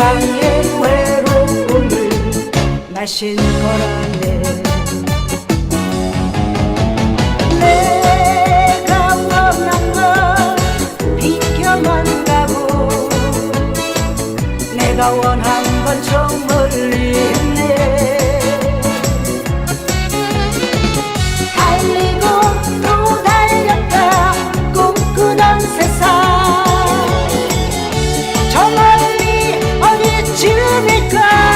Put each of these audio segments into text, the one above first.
세상의 외로움을 마신 거라네. 내가 원한 건 비켜만 가고 내가 원한 건 저 멀리 있네. me go.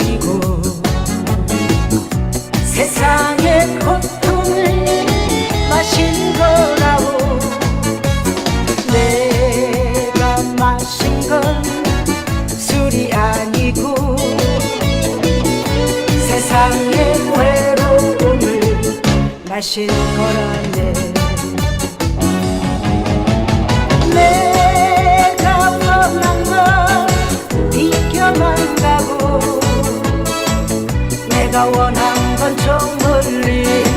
아니고 세상의 고통을 마신 거라고 내가 마신 건 술이 아니고 세상의 외로움을 마신 거라네 Hoàn.